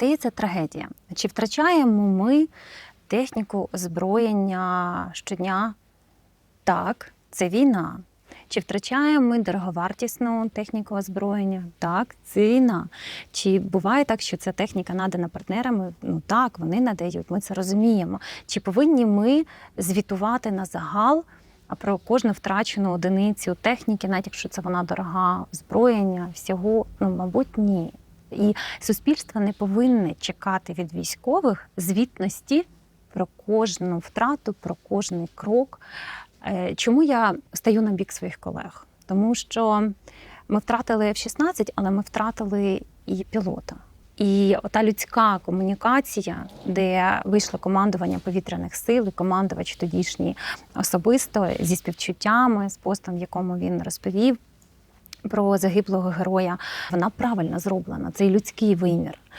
стається трагедія. Чи втрачаємо ми техніку озброєння щодня? Так, це війна. Чи втрачаємо ми дороговартісну техніку озброєння? Так, це війна. Чи буває так, що ця техніка надана партнерами? Ну так, вони надають, ми це розуміємо. Чи повинні ми звітувати на загал про кожну втрачену одиницю техніки, навіть якщо це вона дорога озброєння, всього? Ну, мабуть, ні. І суспільство не повинне чекати від військових звітності про кожну втрату, про кожний крок. Е, Чому я стаю на бік своїх колег? Тому що ми втратили F-16, але ми втратили і пілота. І ота людська комунікація, де вийшло командування повітряних сил, і командувач тодішній особисто зі співчуттями, з постом, в якому він розповів про загиблого героя, вона правильно зроблена. Цей людський вимір.